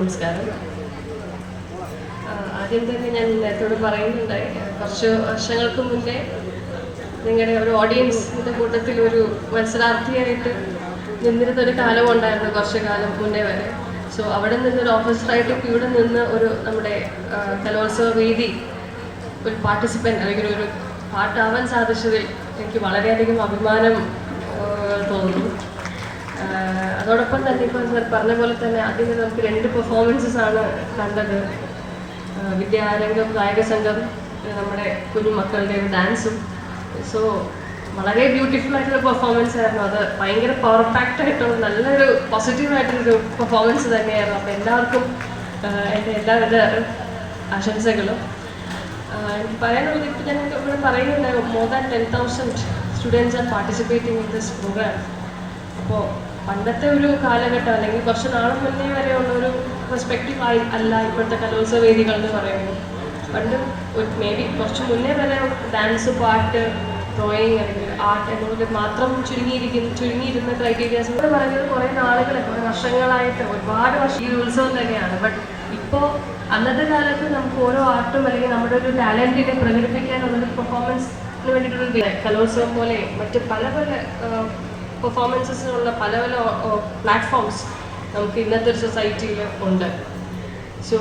നമസ്കാരം. ആദ്യം തന്നെ ഞാൻ നേരത്തോട് പറയുന്നുണ്ടായി കുറച്ച് വർഷങ്ങൾക്ക് മുന്നേ നിങ്ങളുടെ ഒരു ഓഡിയൻസിന്റെ കൂട്ടത്തിൽ ഒരു മത്സരാർത്ഥിയായിട്ട് നിന്നിരുന്ന ഒരു കാലം ഉണ്ടായിരുന്നു കുറച്ച് കാലം മുന്നേ വരെ. സോ അവിടെ നിന്ന് ഒരു ഓഫീസറായിട്ട് ഇവിടെ നിന്ന് ഒരു നമ്മുടെ കലോത്സവ വേദി ഒരു പാർട്ടിസിപ്പന്റ് അല്ലെങ്കിൽ ഒരു പാട്ടാവാൻ സാധിച്ചതിൽ എനിക്ക് വളരെയധികം അഭിമാനം അതോടൊപ്പം തന്നെ ഇപ്പോൾ സർ പറഞ്ഞ പോലെ തന്നെ ആദ്യം നമുക്ക് രണ്ട് പെർഫോമൻസസ് ആണ് കണ്ടത്. വിദ്യാരംഗം ഗായക സംഘം നമ്മുടെ കുഞ്ഞു മക്കളുടെ ഒരു ഡാൻസും. സോ വളരെ ബ്യൂട്ടിഫുൾ ആയിട്ടുള്ള പെർഫോമൻസ് ആയിരുന്നു. അത് ഭയങ്കര പാക്ഡ് ആയിട്ടുള്ള നല്ലൊരു പോസിറ്റീവ് ആയിട്ടുള്ളൊരു പെർഫോമൻസ് തന്നെയായിരുന്നു. അപ്പോൾ എല്ലാവർക്കും എന്റെ എല്ലാവിധ ആശംസകളും. എനിക്ക് പറയാനുള്ളത് ഇപ്പോൾ ഞാൻ ഇവിടെ പറയുന്നുണ്ടായിരുന്നു more than ten thousand students are participating in this programme അപ്പോൾ പണ്ടത്തെ ഒരു കാലഘട്ടം അല്ലെങ്കിൽ കുറച്ച് നാളെ മുന്നേ വരെയുള്ള ഒരു പെർസ്പെക്റ്റീവ് ആയി അല്ല ഇപ്പോഴത്തെ കലോത്സവ വേദികൾ എന്ന് പറയുമ്പോൾ പണ്ട് മേ ബി കുറച്ച് മുന്നേ വരെ ഡാൻസ് പാട്ട് ഡ്രോയിങ് അല്ലെങ്കിൽ ആർട്ട് എന്നുള്ളത് മാത്രം ചുരുങ്ങിയിരിക്കുന്ന ചുരുങ്ങിയിരുന്ന ക്രൈറ്റീരിയാസ് എന്ന് പറയുന്നത് കുറേ നാളുകൾ കുറേ വർഷങ്ങളായിട്ട് ഒരുപാട് വർഷം ഈ ഉത്സവം തന്നെയാണ്. ബട്ട് ഇപ്പോൾ അന്നത്തെ കാലത്ത് നമുക്ക് ഓരോ ആർട്ടും അല്ലെങ്കിൽ നമ്മുടെ ഒരു ടാലന്റിനെ പ്രകടിപ്പിക്കാനുള്ളൊരു പെർഫോമൻസിന് വേണ്ടിയിട്ടുള്ള കലോത്സവം പോലെ മറ്റ് പല പല പെർഫോമൻസസിനുള്ള പല പല പ്ലാറ്റ്ഫോംസ് നമുക്ക് ഇന്നത്തെ ഒരു സൊസൈറ്റിയിൽ ഉണ്ട്. സോ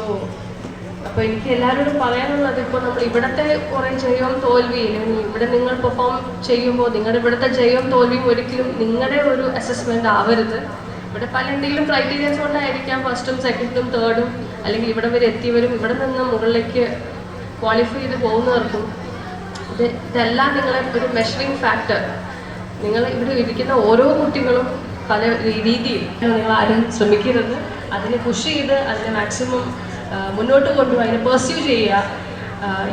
അപ്പോൾ എനിക്ക് എല്ലാവരോടും പറയാനുള്ളത് ഇപ്പോൾ നമ്മൾ ഇവിടുത്തെ കുറേ ജയവും തോൽവിയും ഇവിടെ നിങ്ങൾ പെർഫോം ചെയ്യുമ്പോൾ നിങ്ങളുടെ ഇവിടുത്തെ ജയവും തോൽവിയും ഒരിക്കലും നിങ്ങളുടെ ഒരു അസസ്മെന്റ് ആവരുത്. ഇവിടെ പല എന്തെങ്കിലും ക്രൈറ്റീരിയൻസ് കൊണ്ടായിരിക്കാം ഫസ്റ്റും സെക്കൻഡും തേർഡും അല്ലെങ്കിൽ ഇവിടെ വരെ എത്തിയവരും ഇവിടെ നിന്ന് മുകളിലേക്ക് ക്വാളിഫൈ ചെയ്ത് പോകുന്നവർക്കും ഇത് ഇതെല്ലാം നിങ്ങളെ ഒരു മെഷറിങ് ഫാക്ടർ നിങ്ങൾ ഇവിടെ ഇരിക്കുന്ന ഓരോ കുട്ടികളും പല രീതിയിൽ നിങ്ങൾ ആരും ശ്രമിക്കരുത്. അതിനെ പുഷ് ചെയ്ത് അതിനെ മാക്സിമം മുന്നോട്ട് കൊണ്ടുപോയി അതിനെ പെർസ്യൂ ചെയ്യുക.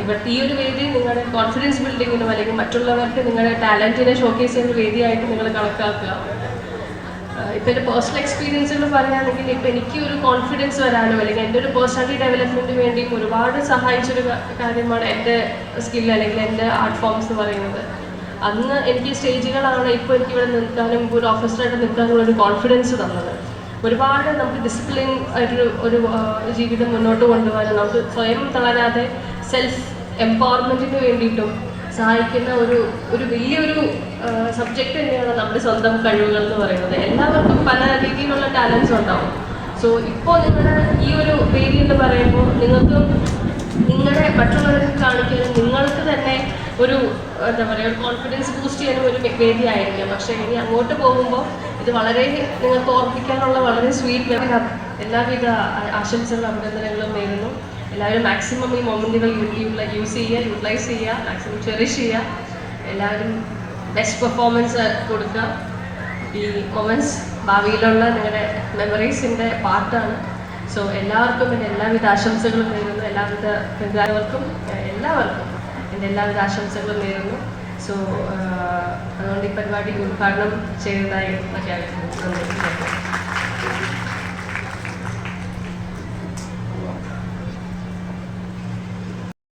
ഇവിടുത്തെ ഈ ഒരു വേദി നിങ്ങളുടെ കോൺഫിഡൻസ് ബിൽഡിങ്ങിനും അല്ലെങ്കിൽ മറ്റുള്ളവർക്ക് നിങ്ങളുടെ ടാലന്റിനെ ഷോക്കേസ് ചെയ്യുന്ന വേദിയായിട്ട് നിങ്ങൾ കണക്കാക്കുക. ഇപ്പം എന്റെ പേഴ്സണൽ എക്സ്പീരിയൻസുകൾ പറയുകയാണെങ്കിൽ ഇപ്പം എനിക്ക് ഒരു കോൺഫിഡൻസ് വരാനും അല്ലെങ്കിൽ എന്റെ ഒരു പേഴ്സണാലിറ്റി ഡെവലപ്മെന്റ് വേണ്ടിയും ഒരുപാട് സഹായിച്ചൊരു കാര്യമാണ് എന്റെ സ്കിൽ അല്ലെങ്കിൽ എന്റെ ആർട്ട് ഫോംസ് എന്ന് പറയുന്നത്. അന്ന് എനിക്ക് സ്റ്റേജുകളാണ് ഇപ്പോൾ എനിക്ക് ഇവിടെ നിൽക്കാനും ഒരു ഓഫീസറായിട്ട് നിൽക്കാനുള്ള ഒരു കോൺഫിഡൻസ് തന്നത്. ഒരുപാട് നമുക്ക് ഡിസിപ്ലിൻ ആയിട്ടൊരു ഒരു ജീവിതം മുന്നോട്ട് കൊണ്ടുപോകാനും നമുക്ക് സ്വയം തളരാതെ സെൽഫ് എംപവർമെന്റിന് വേണ്ടിയിട്ടും സഹായിക്കുന്ന ഒരു ഒരു വലിയൊരു സബ്ജക്റ്റ് തന്നെയാണ് നമ്മുടെ സ്വന്തം കഴിവുകൾ എന്ന് പറയുന്നത്. എല്ലാവർക്കും പല രീതിയിലുള്ള ടാലൻസ് ഉണ്ടാവും. സോ ഇപ്പോൾ നിങ്ങളുടെ ഈ ഒരു വേദി എന്ന് പറയുമ്പോൾ നിങ്ങൾക്ക് നിങ്ങളുടെ മറ്റുള്ളവർക്ക് കാണിക്കാനും നിങ്ങൾക്ക് തന്നെ ഒരു എന്താ പറയുക ഒരു കോൺഫിഡൻസ് ബൂസ്റ്റ് ചെയ്യാനും ഒരു വേദിയായിരിക്കാം. പക്ഷേ ഇനി അങ്ങോട്ട് പോകുമ്പോൾ ഇത് വളരെ നിങ്ങൾക്ക് ഓർമ്മിക്കാനുള്ള വളരെ സ്വീറ്റ് എല്ലാവിധ ആശംസകളും അഭിനന്ദനങ്ങളും നേരുന്നു. എല്ലാവരും മാക്സിമം ഈ മൊമെന്റുകൾ യൂസ് ചെയ്യുക യൂട്ടിലൈസ് ചെയ്യുക മാക്സിമം ചെറിഷ് ചെയ്യുക. എല്ലാവരും ബെസ്റ്റ് പെർഫോമൻസ് കൊടുക്കുക. ഈ മൊമെന്റ്സ് ഭാവിയിലുള്ള നിങ്ങളുടെ മെമ്മറീസിന്റെ പാർട്ടാണ് സോ എല്ലാവർക്കും എന്റെ എല്ലാവിധ ആശംസകളും നേരുന്നു. എല്ലാവിധ ബന്ധുക്കാർക്കും എല്ലാവർക്കും. എന്റെ എല്ലാവിധ ആശംസകളും നേരുന്നു. സോ അതുകൊണ്ട് ഈ പരിപാടി ഉദ്ഘാടനം ചെയ്തതായി പ്രഖ്യാപിക്കുന്നു